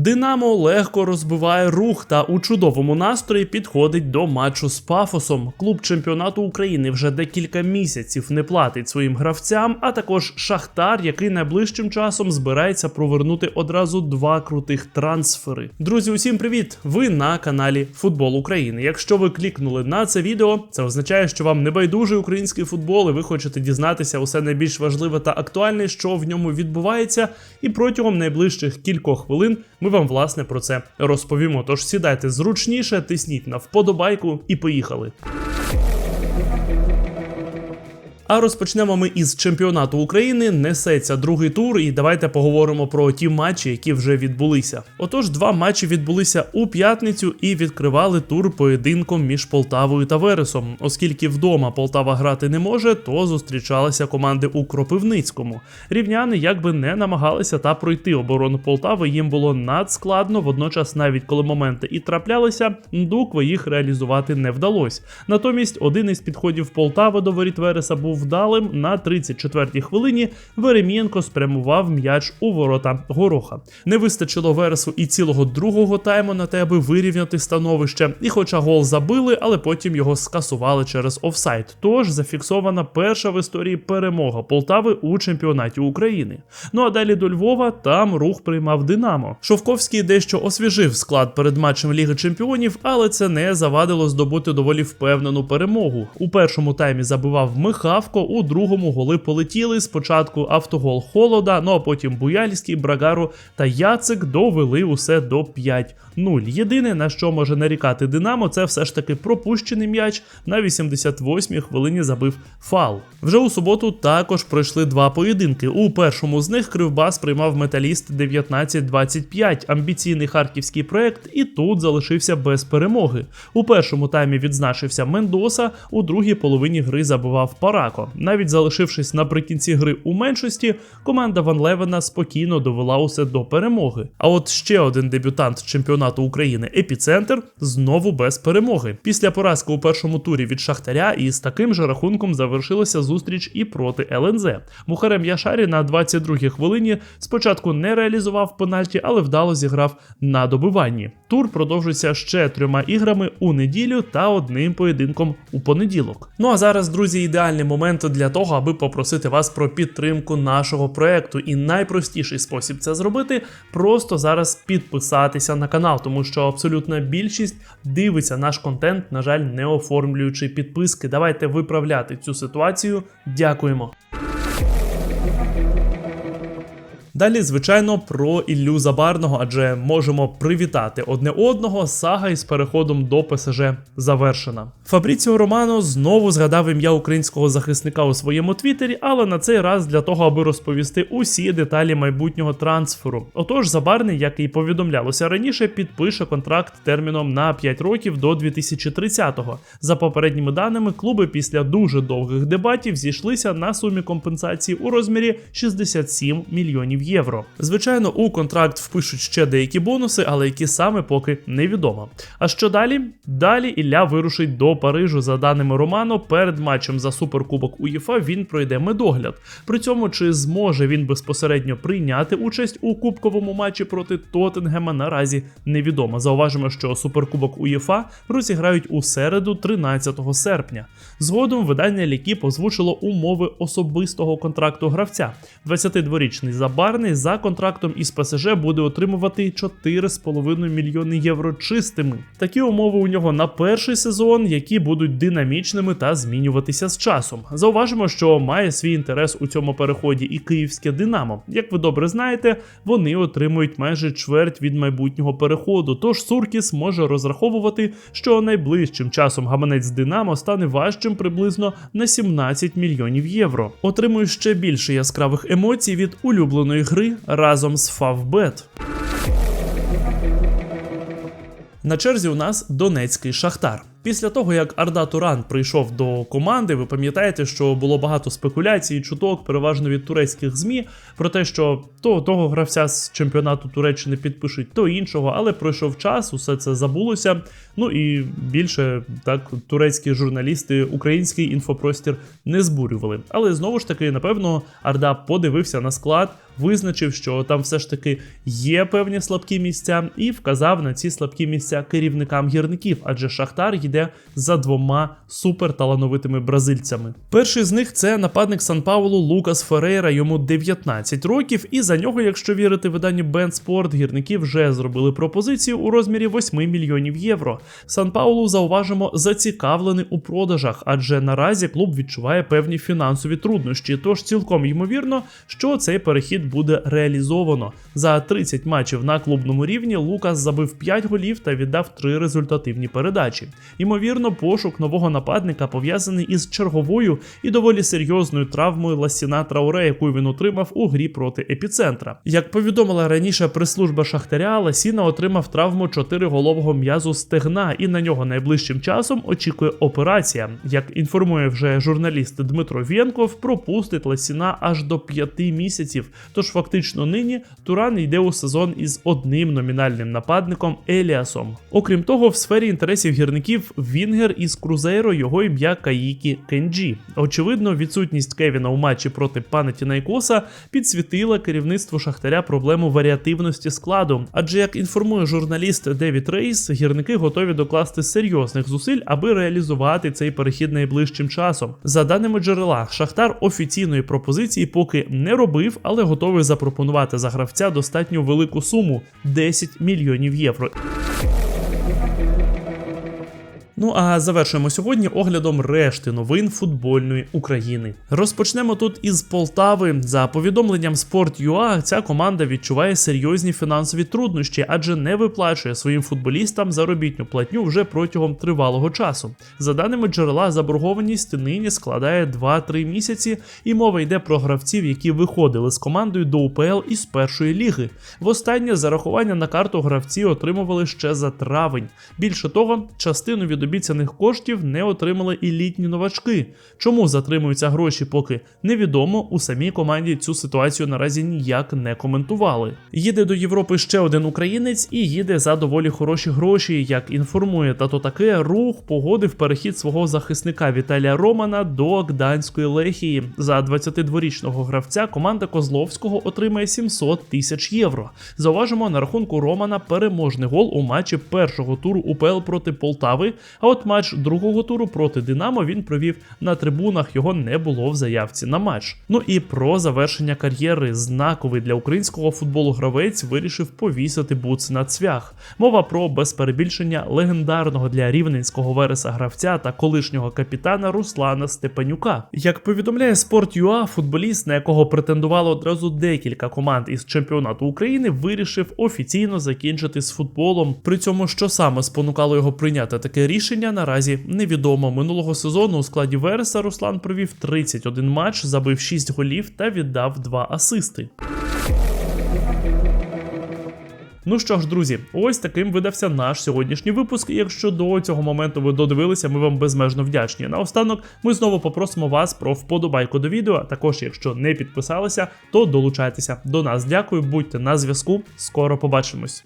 Динамо легко розбиває рух та у чудовому настрої підходить до матчу з Пафосом. Клуб чемпіонату України вже декілька місяців не платить своїм гравцям, а також Шахтар, який найближчим часом збирається провернути одразу два крутих трансфери. Друзі, усім привіт! Ви на каналі Футбол України. Якщо ви клікнули на це відео, це означає, що вам не байдужий український футбол, і ви хочете дізнатися усе найбільш важливе та актуальне, що в ньому відбувається. І протягом найближчих кількох хвилин ми вам власне про це розповімо. Тож сідайте зручніше, тисніть на вподобайку і поїхали. А розпочнемо ми із чемпіонату України. Несеться другий тур, і давайте поговоримо про ті матчі, які вже відбулися. Отож, два матчі відбулися у п'ятницю і відкривали тур поєдинком між Полтавою та Вересом. Оскільки вдома Полтава грати не може, то зустрічалися команди у Кропивницькому. Рівняни якби не намагалися та пройти оборону Полтави. Їм було надскладно. Водночас, навіть коли моменти і траплялися, Дуква їх реалізувати не вдалося. Натомість, один із підходів Полтави до воріт Вереса був вдалим. На 34-й хвилині Веремієнко спрямував м'яч у ворота Гороха. Не вистачило Вересу і цілого другого тайму на те, аби вирівняти становище. І, хоча гол забили, але потім його скасували через офсайд. Тож зафіксована перша в історії перемога Полтави у чемпіонаті України. Ну а далі до Львова там рух приймав Динамо. Шовковський дещо освіжив склад перед матчем Ліги Чемпіонів, але це не завадило здобути доволі впевнену перемогу. У першому таймі забивав Михавко, у другому голи полетіли. Спочатку автогол Холода, ну а потім Буяльський, Брагару та Яцик довели усе до 5-0. Єдине на що може нарікати Динамо, це все ж таки пропущений м'яч. На 88-й хвилині забив фал. Вже у суботу також пройшли два поєдинки. У першому з них Кривбас приймав металіст 19-25, амбіційний харківський проект, і тут залишився без перемоги. У першому таймі відзначився Мендоса, у другій половині гри забивав Парако. Навіть залишившись наприкінці гри у меншості, команда Ван Левена спокійно довела усе до перемоги. А от ще один дебютант чемпіонату України Епіцентр знову без перемоги. Після поразки у першому турі від Шахтаря і з таким же рахунком завершилася зустріч і проти ЛНЗ. Мухарем Яшарі на 22-й хвилині спочатку не реалізував пенальті, але вдало зіграв на добиванні. Тур продовжується ще трьома іграми у неділю та одним поєдинком у понеділок. Ну а зараз, друзі, ідеальний момент для того, аби попросити вас про підтримку нашого проекту. І найпростіший спосіб це зробити просто зараз підписатися на канал, тому що абсолютна більшість дивиться наш контент, на жаль, не оформлюючи підписки. Давайте виправляти цю ситуацію. Дякуємо. Далі, звичайно, про Іллю Забарного, адже можемо привітати одне одного. Сага із переходом до ПСЖ завершена. Фабріціо Романо знову згадав ім'я українського захисника у своєму твіттері, але на цей раз для того, аби розповісти усі деталі майбутнього трансферу. Отож, Забарний, як і повідомлялося раніше, підпише контракт терміном на 5 років до 2030-го. За попередніми даними, клуби після дуже довгих дебатів зійшлися на сумі компенсації у розмірі 67 мільйонів євро. Звичайно, у контракт впишуть ще деякі бонуси, але які саме поки невідомо. А що далі? Далі Ілля вирушить до Парижу. За даними Романо, перед матчем за суперкубок УЄФА він пройде медогляд. При цьому чи зможе він безпосередньо прийняти участь у кубковому матчі проти Тоттенгема, наразі невідомо. Зауважимо, що суперкубок УЄФА розіграють у середу, 13 серпня. Згодом видання Лікіп озвучило умови особистого контракту гравця. 22-річний Забарний за контрактом із ПСЖ буде отримувати 4,5 мільйони євро чистими. Такі умови у нього на перший сезон, які будуть динамічними та змінюватися з часом. Зауважимо, що має свій інтерес у цьому переході і київське Динамо. Як ви добре знаєте, вони отримують майже чверть від майбутнього переходу. Тож Суркіс може розраховувати, що найближчим часом гаманець Динамо стане важчим приблизно на 17 мільйонів євро. Отримує ще більше яскравих емоцій від улюбленої гри разом з Фавбет. На черзі у нас Донецький Шахтар. Після того, як Арда Туран прийшов до команди, ви пам'ятаєте, що було багато спекуляцій, і чуток, переважно від турецьких ЗМІ, про те, що то того гравця з чемпіонату Туреччини підпишуть, то іншого, але пройшов час, усе це забулося. Ну і більше так турецькі журналісти український інфопростір не збурювали. Але знову ж таки, напевно, Арда подивився на склад, визначив, що там все ж таки є певні слабкі місця, і вказав на ці слабкі місця керівникам гірників, адже Шахтар йде за двома суперталановитими бразильцями. Перший з них це нападник Сан Паулу Лукас Ферейра, йому 19 років, і за нього, якщо вірити виданню Бен Спорт, гірники вже зробили пропозицію у розмірі 8 мільйонів євро. Сан Паулу зауважимо зацікавлений у продажах, адже наразі клуб відчуває певні фінансові труднощі. Тож цілком ймовірно, що цей перехід буде реалізовано. За 30 матчів на клубному рівні Лукас забив 5 голів та віддав 3 результативні передачі. Ймовірно, пошук нового нападника пов'язаний із черговою і доволі серйозною травмою Ласіна Трауре, яку він отримав у грі проти епіцентра. Як повідомила раніше прес-служба Шахтаря, Ласіна отримав травму чотириголового м'язу стегна, і на нього найближчим часом очікує операція. Як інформує вже журналіст Дмитро Вєнков, пропустить Ласіна аж до 5 місяців. Тож фактично нині Туран йде у сезон із одним номінальним нападником Еліасом. Окрім того, в сфері інтересів гірників Вінгер із Крузейро його ім'я Каїкі Кенджі. Очевидно, відсутність Кевіна у матчі проти Панатінайкоса підсвітила керівництву Шахтаря проблему варіативності складу. Адже як інформує журналіст Девід Рейс, гірники готові докласти серйозних зусиль, аби реалізувати цей перехід найближчим часом. За даними джерела, Шахтар офіційної пропозиції поки не робив, але готовий запропонувати за гравця достатньо велику суму 10 мільйонів євро. Ну а завершуємо сьогодні оглядом решти новин футбольної України. Розпочнемо тут із Полтави. За повідомленням Sport.ua, ця команда відчуває серйозні фінансові труднощі, адже не виплачує своїм футболістам заробітню платню вже протягом тривалого часу. За даними джерела, заборгованість нині складає 2-3 місяці, і мова йде про гравців, які виходили з командою до УПЛ із першої ліги. Востаннє зарахування на карту гравці отримували ще за травень. Більше того, частину від обіцяних коштів не отримали і літні новачки. Чому затримуються гроші, поки невідомо. У самій команді цю ситуацію наразі ніяк не коментували. Їде до Європи ще один українець і їде за доволі хороші гроші. Як інформує тато таке, рух погодив перехід свого захисника Віталія Романа до Гданської лехії. За 22-річного гравця команда Козловського отримає 700 тисяч євро. Зауважимо на рахунку Романа переможний гол у матчі першого туру УПЛ проти Полтави. А от матч другого туру проти Динамо він провів на трибунах. Його не було в заявці на матч. Ну і про завершення кар'єри знаковий для українського футболу гравець вирішив повісити буц на цвях. Мова про без перебільшення легендарного для рівненського вереса гравця та колишнього капітана Руслана Степанюка. Як повідомляє Sport.ua, футболіст, на якого претендувало одразу декілька команд із чемпіонату України, вирішив офіційно закінчити з футболом. При цьому що саме спонукало його прийняти таке рішення, наразі невідомо. Минулого сезону у складі Вереса Руслан провів 31 матч, забив 6 голів та віддав 2 асисти. Ну що ж, друзі, ось таким видався наш сьогоднішній випуск. І якщо до цього моменту ви додивилися, ми вам безмежно вдячні. Наостанок ми знову попросимо вас про вподобайку до відео. А також, якщо не підписалися, то долучайтеся до нас. Дякую, будьте на зв'язку. Скоро побачимось.